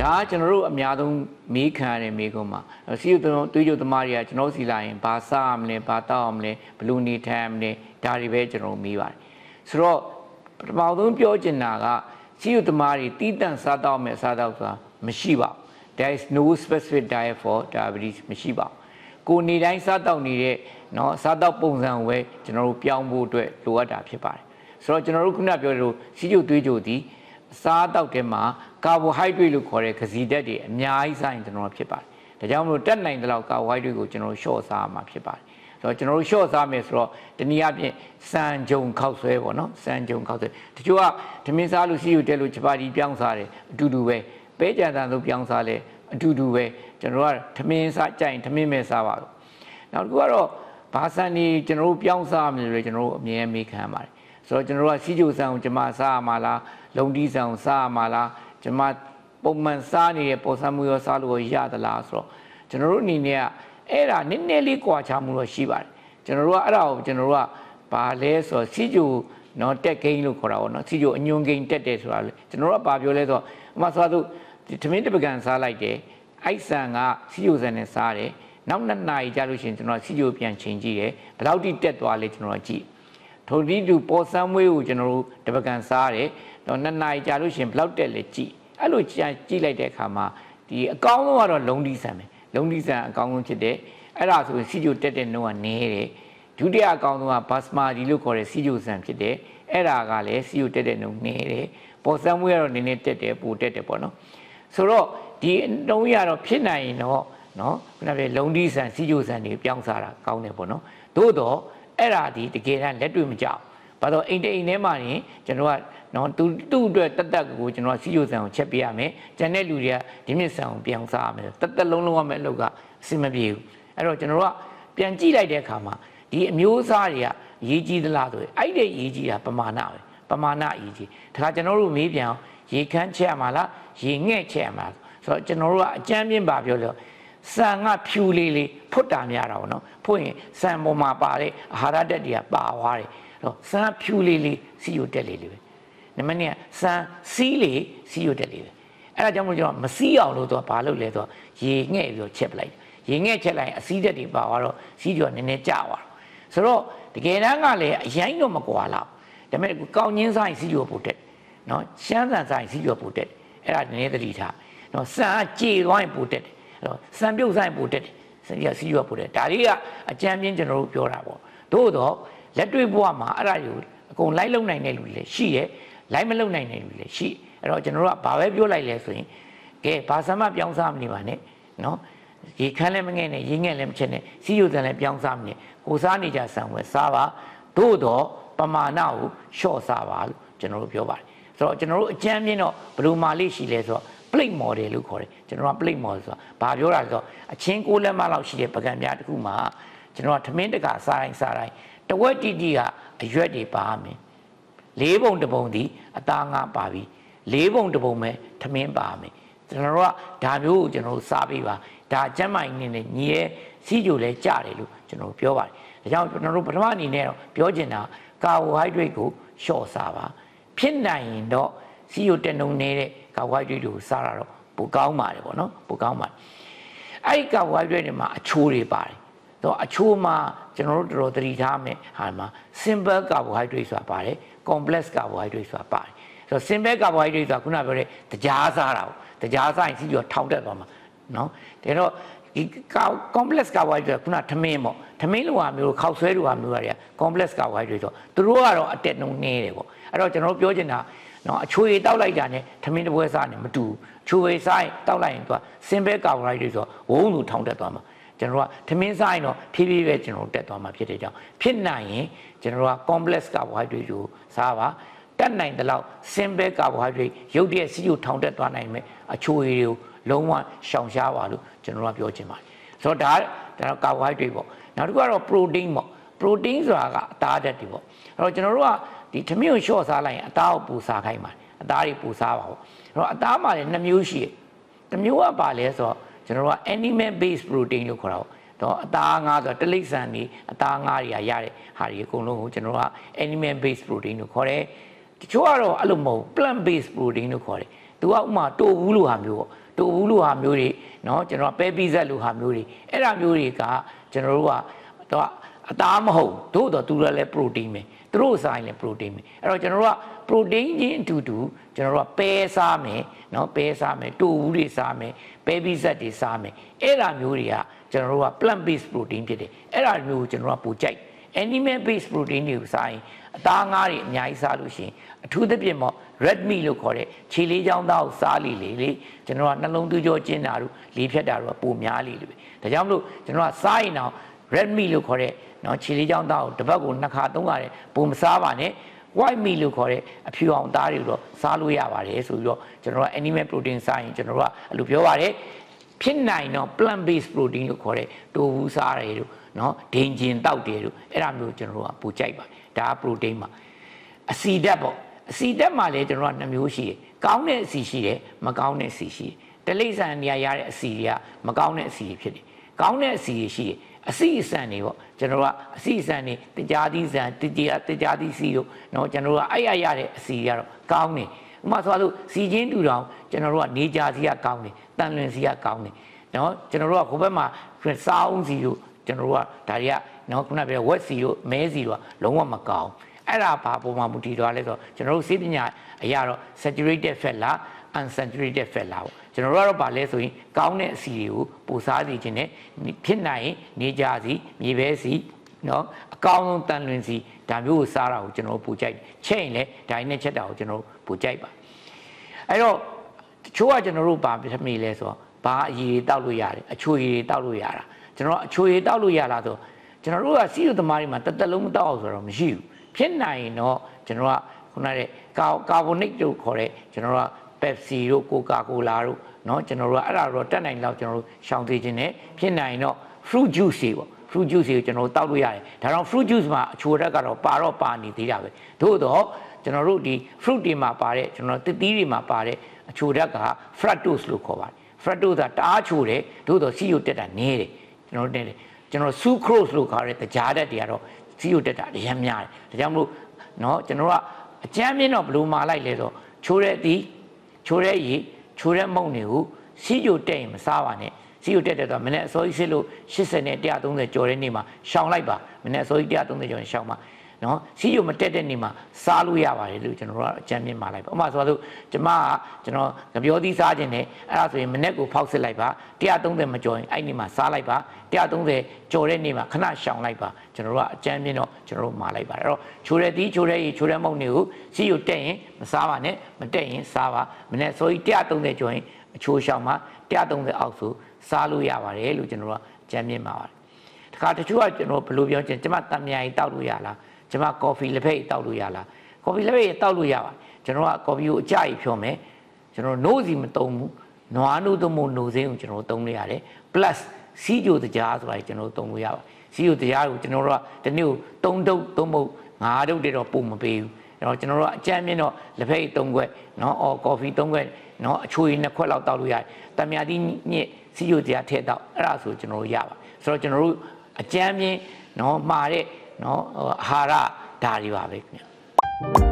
ဒါကကျွန်တော်တို့အများဆုံးမေးခံရတဲ့မေးခွန်းမှာစီယူသွေးကြိုသမားတွေကကျွန်တော်စီလာရင်ဘာစားရမလဲဘာတောက်ရမလဲဘယ်လိုနေထိုင်ရမလဲဒါတွေပဲကျွန်တော်မေးပါတယ်ဆိုတော့ပထမဆုံးပြောချင်တာကစီယူသမားတွေတီးတန့်စားတောက်မယ်စားတောက်ဆိုတာမရှိပါဘူး there is no specific diet for diabetes မရှိပါဘူးကိုယ်နေတိုင်းစားတောက်နေတဲ့เนาะစားတောက်ပုံစံကိုပဲကျွန်တော်တို့ပြောင်းဖို့အတွက်လိုအပ်တာဖြစ်ပါတယ် ဆိုတော့ကျွန်တော်တို့ခုနပြောသလိုစီယူသွေးကြိုသည်စားတောက်တဲ့မှာကာဘိုဟိုက်ဒရိတ်လို့ခေါ်တဲ့ဂစီဓာတ်တွေအများကြီးစားရင်ကျွန်တော်တို့ဖြစ်ပါတယ်။ဒါကြောင့်မလို့တက်နိုင်တဲ့လောက်ကာဘိုဟိုက်ဒရိတ်ကိုကျွန်တော်တို့ရှော့စားရမှာဖြစ်ပါတယ်။ဆိုတော့ကျွန်တော်တို့ရှော့စားမယ်ဆိုတော့တနည်းအားဖြင့်စံကြုံခောက်ဆွဲပေါ့နော်။စံကြုံခောက်ဆွဲတချို့ကဓမင်းစားလို့စီယူတက်လို့ချပါတီပြောင်းစားတယ်အတူတူပဲ။ပဲကြံတန်လို့ပြောင်းစားလဲအတူတူပဲကျွန်တော်တို့ကဓမင်းစားကြိုင်ဓမင်းမဲ့စားပါတော့။နောက်တစ်ခုကတော့ဘာစံနေကျွန်တော်တို့ပြောင်းစားရမယ်လို့ကျွန်တော်တို့အမြဲမေးခံရပါတယ်။ ဆိုတော့ကျွန်တော်တို့ကစီဂျိုဆန်ကိုကျွန်မစားရမှာလားလုံတီးဆန်ကိုစားရမှာလားကျွန်မပုံမှန်စားနေတဲ့ပေါ်ဆံမှုရောစားလို့ရသလားဆိုတော့ကျွန်တော်တို့အနေနဲ့ကအဲ့ဒါနည်းနည်းလေးကွာခြားမှုတော့ရှိပါတယ်ကျွန်တော်တို့ကအဲ့ဒါကိုကျွန်တော်တို့ကဘာလဲဆိုတော့စီဂျိုနော်တက်ဂိမ်းလို့ခေါ်တာပေါ့နော်စီဂျိုအညွန်ဂိမ်းတက်တယ်ဆိုတာလေကျွန်တော်တို့ကဘာပြောလဲဆိုတော့ဥပမာဆိုတော့ဒီထမင်းတပကံစားလိုက်တယ်အိုက်ဆန်ကစီဂျိုဆန်နဲ့စားတယ်နောက်နှစ်နာရီကြာလို့ရှိရင်ကျွန်တော်စီဂျိုပြန်ချိန်ကြည့်တယ်ဘယ်လောက်ထိတက်သွားလဲကျွန်တော်ကြည့် ထိုဒီတူပေါ်ဆန်းမွေးကိုကျွန်တော်တို့တပကံစားတယ်တော့နှစ်နာရီကြာလို့ရှိရင်ဘယ်လောက်တက်လဲကြည့်အဲ့လိုကြည့်လိုက်တဲ့အခါမှာဒီအကောင်းဆုံးကတော့လုံဒီဆန်ပဲလုံဒီဆန်အကောင်းဆုံးဖြစ်တယ်အဲ့ဒါဆိုရင်စီဂျိုတက်တဲ့နှုန်းကနည်းတယ်ဒုတိယအကောင်းဆုံးကဘတ်စမာဒီလို့ခေါ်တဲ့စီဂျိုဆန်ဖြစ်တယ်အဲ့ဒါကလည်းစီဂျိုတက်တဲ့နှုန်းနည်းတယ်ပေါ်ဆန်းမွေးကတော့နည်းနည်းတက်တယ်ပိုတက်တယ်ပေါ့နော်ဆိုတော့ဒီနှုန်းရတော့ဖြစ်နိုင်ရင်တော့နော်ခုနကပြောလုံဒီဆန်စီဂျိုဆန်တွေပြောင်းစားတာကောင်းတယ်ပေါ့နော်သို့တော့ အဲ့ဒါဒီတကယ်တမ်းလက်တွေ့မကြောက်ဘာလို့အိမ်တိမ်ထဲမှာနေကျွန်တော်ကနော်သူသူ့အတွက်တက်တက်ကိုကျွန်တော်စီယိုဆန်ကိုချက်ပေးရမယ်ကျန်တဲ့လူတွေကဒီမြင့်ဆန်ကိုပြောင်းစားရမယ်တက်တက်လုံးလုံးရမယ်အလုပ်ကအဆင်မပြေဘူးအဲ့တော့ကျွန်တော်တို့ကပြန်ကြည့်လိုက်တဲ့အခါမှာဒီအမျိုးအစားတွေကရေးကြီးသလားဆိုရင်အဲ့ဒီရေးကြီးတာပမာဏပဲပမာဏရေးကြီးဒါကကျွန်တော်တို့မေးပြန်အောင်ရေခမ်းချက်ရမှာလားရေငဲ့ချက်ရမှာလားဆိုတော့ကျွန်တော်တို့ကအကြမ်းပြင်းပါပြောလို့ ဆန်ကဖြူလေးလေးဖွတ်တာများတာပေါ့နော်ဖွတ်ရင်ဆန်ပေါ်မှာပါတဲ့အာဟာရဓာတ်တွေကပါသွားတယ်အဲ့တော့ဆန်ဖြူလေးလေးစီယိုတက်လေးလေးပဲနံပါတ်2ကစမ်းစီးလေစီးရတက်လေပဲအဲ့ဒါကြောင့်မို့ကျွန်တော်မစီးအောင်လို့တော့ဘာလုပ်လဲဆိုတော့ရေငှဲ့ပြီးတော့ချက်ပလိုက်ရေငှဲ့ချက်လိုက်ရင်အစီးတက်တွေပါသွားတော့စီးကြောနည်းနည်းကျသွားတော့ဆိုတော့တကယ်တမ်းကလည်းအရင်တော့မကွာလောက်ဒါပေမဲ့ကောင်းချင်းဆိုင်စီးကြောပို့တက်နော်ရှမ်းဆန်ဆိုင်စီးကြောပို့တက်အဲ့ဒါနည်းနည်းသတိထားနော်စံကကြေသွားရင်ပို့တက်တယ် အဲ့တော့စံပြုတ်ဆိုင်ပို့တက်တယ်စီးရစီးကြောပို့တက်ဒါတွေကအကြမ်းပြင်းကျွန်တော်တို့ပြောတာပေါ့သို့တော့လက်တွေ့ဘဝမှာအဲ့ဒါယူအကုန်လိုက်လုံနိုင်တဲ့လူတွေလည်းရှိရဲ့လိုက်မလုံနိုင်တဲ့လူတွေရှိအဲ့တော့ကျွန်တော်တို့ကဘာပဲပြောလိုက်လဲဆိုရင်ကဲဘာသမပြောင်းစားမနေပါနဲ့နော်ရေခမ်းလည်းမငဲ့နဲ့ရေငဲ့လည်းမချက်နဲ့စီယိုတန်လည်းပြောင်းစားမနေကိုစားနေကြဆံဝယ်စားပါသို့တော့ပမာဏကိုလျှော့စားပါလို့ကျွန်တော်တို့ပြောပါတယ်ဆိုတော့ကျွန်တော်တို့အကြမ်းမြင့်တော့ဘယ်လိုမှလေးရှိလဲဆိုတော့ plate model လို့ခေါ်တယ်ကျွန်တော်က plate model ဆိုတာဘာပြောတာလဲဆိုတော့အချင်းကိုလက်မလောက်ရှိတဲ့ပကံပြားတစ်ခုမှာကျွန်တော်ကထမင်းတကစားတိုင်းစားတိုင်းတဝက်တီတီကအရွက်တွေပါမယ်လေးပုံတစ်ပုံဒီအသားငါပါပြီလေးပုံတစ်ပုံပဲထမင်းပါမယ်ကျွန်တော်တို့ကဒါမျိုးကိုကျွန်တော်တို့စားပေးပါဒါကျမ်းမိုင်နေနဲ့ညီရဲ့စီးကြိုလဲကြတယ်လို့ကျွန်တော်တို့ပြောပါတယ်ဒါကြောင့်ကျွန်တော်တို့ပထမအနေနဲ့တော့ပြောချင်တာကာဘိုဟိုက်ဒရိတ်ကိုလျှော့စားပါဖြစ်နိုင်ရင်တော့ စီယိုတက်နှုံနေတဲ့ကာဘိုဟိုက်ဒရိတ်ကိုစားတာတော့ပိုကောင်းပါတယ်ပေါ့နော်ပိုကောင်းပါတယ်အဲ့ဒီကာဘိုဟိုက်ဒရိတ်တွေမှာအချိုးတွေပါတယ်တော့အချိုးမှာကျွန်တော်တို့တော်တော်သတိထားမယ်ဟာမှာ simple carbohydrate ဆိုတာပါတယ် complex carbohydrate ဆိုတာပါတယ်ဆိုတော့ simple carbohydrate ဆိုတာခုနပြောတဲ့တကြားစားတာပေါ့တကြားစားရင်စီကျော်ထောင်တက်သွားမှာနော်ဒါတော့ဒီ complex carbohydrate ခုနထမင်းပေါ့ထမင်းလိုဟာမျိုးခောက်ဆွဲလိုဟာမျိုးတွေက complex carbohydrate ဆိုသူတို့ကတော့အတက်နှုံနေတယ်ပေါ့အဲ့တော့ကျွန်တော်တို့ပြောချင်တာ နော်အချွေတောက်လိုက်တာနဲ့ထမင်းတစ်ပွဲစားနေမတူဘူးချွေစားရင်တောက်လိုက်ရင်သူက simple carbohydrate ဆိုဝုန်းသူထောင်တက်သွားမှာကျွန်တော်ကထမင်းစားရင်တော့ဖြည်းဖြည်းပဲကျွန်တော်တက်သွားမှာဖြစ်တဲ့ကြောင့်ဖြစ်နိုင်ရင်ကျွန်တော်က complex carbohydrate ကိုစားပါတက်နိုင်တဲ့လောက် simple carbohydrate ရုပ်တရက်စီးကိုထောင်တက်သွားနိုင်မယ်အချိုရည်တွေကိုလုံးဝရှောင်ရှားပါလို့ကျွန်တော်ကပြောချင်ပါတယ်ဆိုတော့ဒါဒါတော့ carbohydrate ပေါ့နောက်တစ်ခုကတော့ protein ပေါ့ protein ဆိုတာကအသားဓာတ်တွေပေါ့အဲ့တော့ကျွန်တော်တို့ကဒီထမင်းကိုလျှော့စားလိုက်ရင်အသားကိုပူစားခိုင်းပါတယ်အသားတွေပူစားပါပေါ့အဲ့တော့အသားမှာလည်းနှစ်မျိုးရှိတယ်တစ်မျိုးကပါလဲဆိုတော့ကျွန်တော်တို့က animal based protein လို့ခေါ်တာပေါ့ တော့အသားငါဆိုတလိษံနေအသားငါတွေကရတဲ့ဟာတွေအကုန်လုံးကိုကျွန်တော်တို့က animal based protein လို့ခေါ်တယ်တချို့ကတော့အဲ့လိုမဟုတ် plant based protein လို့ခေါ်တယ်သူကဥမာတိုဘူးလို့ဟာမျိုးပေါ့တိုဘူးလို့ဟာမျိုးတွေเนาะကျွန်တော်ပဲပီဇက်လို့ဟာမျိုးတွေအဲ့ဒါမျိုးတွေကကျွန်တော်တို့ကတော့ အသားမဟုတ်တို့တော့သူလည်း protein ပဲသူတို့ဆိုင်လည်း protein ပဲအဲ့တော့ကျွန်တော်တို့က protein ချင်းအတူတူကျွန်တော်တို့ကပဲစားမယ်เนาะပဲစားမယ်တိုဘူးတွေစားမယ်ပဲပီဇက်တွေစားမယ်အဲ့ဒါမျိုးတွေကကျွန်တော်တို့က plant based protein ဖြစ်တယ်အဲ့ဒါမျိုးကိုကျွန်တော်ကပိုကြိုက် animal based protein တွေကိုစားရင်အသားငါးတွေအများကြီးစားလို့ရှိရင်အထူးသဖြင့်ပေါ့ red meat လို့ခေါ်တဲ့ခြေလေးချောင်းသားကိုစားလေလေလေကျွန်တော်ကနှလုံးသွေးကြောကျဉ်တာတို့လေးဖြတ်တာတို့ကပိုများလေလေပဲဒါကြောင့်မလို့ကျွန်တော်ကစားရင်တော့ red meat လို့ခေါ်တဲ့နော်ခြေလေးချောင်းသားကိုတစ်ပတ်ကိုနှစ်ခါသုံးခါတဲ့ပုံမစားပါနဲ့ white meat လို့ခေါ်တဲ့အဖြူအောင်သားတွေတော့စားလို့ရပါတယ်ဆိုပြီးတော့ကျွန်တော်က animal protein စားရင်ကျွန်တော်ကအဲ့လိုပြောပါတယ်ဖြစ်နိုင်တော့ plant based protein လို့ခေါ်တဲ့တိုဘူးစားတယ်တို့နော်ဒိန်ဂျင်တောက်တယ်တို့အဲ့ဒါမျိုးကျွန်တော်တို့ကပိုကြိုက်ပါတယ်ဒါက protein ပါအစီဓာတ်ပေါ့အစီဓာတ်မှာလည်းကျွန်တော်ကနှစ်မျိုးရှိတယ်ကောင်းတဲ့အစီရှိတယ်မကောင်းတဲ့အစီရှိတယ်တလိษံနေရာရတဲ့အစီတွေကမကောင်းတဲ့အစီတွေဖြစ်တယ်ကောင်းတဲ့အစီတွေရှိတယ် အစီအစံတွေပေါ့ကျွန်တော်ကအစီအစံတွေတကြားသီးစံတကြားတကြားသီးစီတို့เนาะကျွန်တော်တို့ကအဲ့ရရတဲ့အစီတွေကတော့ကောင်းတယ်ဥပမာဆိုလို့စီချင်းတူတောင်ကျွန်တော်တို့ကနေကြစီကကောင်းတယ်တန်လွင်စီကကောင်းတယ်เนาะကျွန်တော်တို့ကဟိုဘက်မှာစားအောင်စီတို့ကျွန်တော်တို့ကဒါတွေကเนาะခုနကပြောဝက်စီတို့မဲစီတို့ကလုံးဝမကောင်းအဲ့ဒါဘာပုံမှန်မူတည်တော့လဲဆိုတော့ကျွန်တော်တို့စေပညာအရာတော့ saturated fat လား unsaturated fat လားပေါ့ ကျွန်တော်တို့ကတော့ဗာလဲဆိုရင်ကောင်းတဲ့အစီတွေကိုပိုစားစီခြင်းနဲ့ဖြစ်နိုင်ရင်နေကြစီမြေပဲစီနော်အကောင်းဆုံးတန်လွင်စီဒါမျိုးကိုစားတာကိုကျွန်တော်တို့ပိုကြိုက်ချက်ရင်လည်းဒါနဲ့ချက်တာကိုကျွန်တော်တို့ပိုကြိုက်ပါအဲ့တော့တချို့ကကျွန်တော်တို့ဗာပြမိလဲဆိုတော့ဘာအရည်တောက်လို့ရတယ်အချိုရည်တောက်လို့ရတာကျွန်တော်အချိုရည်တောက်လို့ရလားဆိုကျွန်တော်တို့ကစီးရသမားတွေမှာတသက်လုံးမတောက်အောင်ဆိုတော့မရှိဘူးဖြစ်နိုင်ရင်တော့ကျွန်တော်ကခုနကကာဗိုနိတ်တို့ခေါ်တဲ့ကျွန်တော်တို့က Pepsi တို့ Coca-Cola တို့เนาะကျွန်တော်တို့ကအဲ့ဒါတော့တက်နိုင်တော့ကျွန်တော်တို့ရှောင်သေးခြင်းနဲ့ဖြစ်နိုင်တော့ fruit juice တွေပေါ့ fruit juice တွေကိုကျွန်တော်တို့တောက်လို့ရတယ်ဒါတော့ fruit juice မှာအချိုရက်ကတော့ပါတော့ပါနေသေးတာပဲသို့တော့ကျွန်တော်တို့ဒီ fruit တွေမှာပါတဲ့ကျွန်တော်တစ်သီးတွေမှာပါတဲ့အချိုရက်က fructose လို့ခေါ်ပါတယ် fructose ကတအားချိုတယ်သို့တော့စီယိုတက်တာနည်းတယ်ကျွန်တော်တို့တက်တယ်ကျွန်တော် sucrose လို့ခေါ်တဲ့တကြားတက်တွေကတော့စီယိုတက်တာအများများတယ်ဒါကြောင့်မလို့เนาะကျွန်တော်တို့ကအကြမ်းမြင့်တော့ဘယ်လိုမာလိုက်လဲဆိုတော့ချိုတဲ့အသီး ချိုတဲ့ရေချိုတဲ့မုန့်တွေကိုစီးကြိုတက်ရင်မစားပါနဲ့စီးကြိုတက်တဲ့တော့မနေ့အစိုးရစစ်လို့80နဲ့130ကျော်တဲ့နေ့မှာရှောင်လိုက်ပါမနေ့အစိုးရ130ကျော်ရင်ရှောင်ပါ နော်စီယိုမတက်တဲ့နေမှာစားလို့ရပါတယ်လို့ကျွန်တော်တို့ကအကြံမြင့်ပါလိုက်ပါဥပမာဆိုလို့ကျမကကျွန်တော်ကပြောသီးစားခြင်းနဲ့အဲ့ဒါဆိုရင်မနေ့ကိုဖောက်စစ်လိုက်ပါ130မကျော်ရင်အဲ့ဒီမှာစားလိုက်ပါ130ကျော်တဲ့နေမှာခဏရှောင်လိုက်ပါကျွန်တော်တို့ကအကြံမြင့်တော့ကျွန်တော်တို့မှာလိုက်ပါတယ်အဲ့တော့ချိုးတဲ့သီးချိုးတဲ့ရေချိုးတဲ့မုန့်တွေကိုစီယိုတက်ရင်မစားပါနဲ့မတက်ရင်စားပါမနေ့ဆိုရင်130ကျော်ရင်အချိုးရှောင်မှာ130အောက်ဆိုစားလို့ရပါတယ်လို့ကျွန်တော်တို့ကကြံမြင့်ပါပါတယ်တခါတချို့ကကျွန်တော်ဘယ်လိုပြောချင်ကျမတံမြိုင်တောက်လို့ရလား ကျမကော်ဖီလက်ဖက်ကြီးတောက်လို့ရလားကော်ဖီလက်ဖက်ကြီးတောက်လို့ရပါကျွန်တော်ကကော်ဖီကိုအကြိုက်ဖြောမယ်ကျွန်တော်နိုးစီမတုံဘူးနွားနိုးသုံးဖို့နိုးစင်းကိုကျွန်တော်သုံးလို့ရတယ် plus စီးကြိုတကြားဆိုတာကျွန်တော်သုံးလို့ရပါစီးကြိုတကြားကိုကျွန်တော်တို့ကဒီနေ့ကို3တုပ်3ပုတ်5တုပ်တည်းတော့ပုံမပေးဘူးအဲ့တော့ကျွန်တော်တို့ကအကြမ်းမြင့်တော့လက်ဖက်3ခွက်เนาะအော်ကော်ဖီ3ခွက်เนาะအချိုရည်2ခွက်လောက်တောက်လို့ရတယ်တံမြာတိညစ်စီးကြိုတရားထည့်တော့အဲ့ဒါဆိုကျွန်တော်တို့ရပါဆိုတော့ကျွန်တော်တို့အကြမ်းမြင့်เนาะမှာတဲ့ နော်အာဟာရဒါတွေပါပဲခင်ဗျာ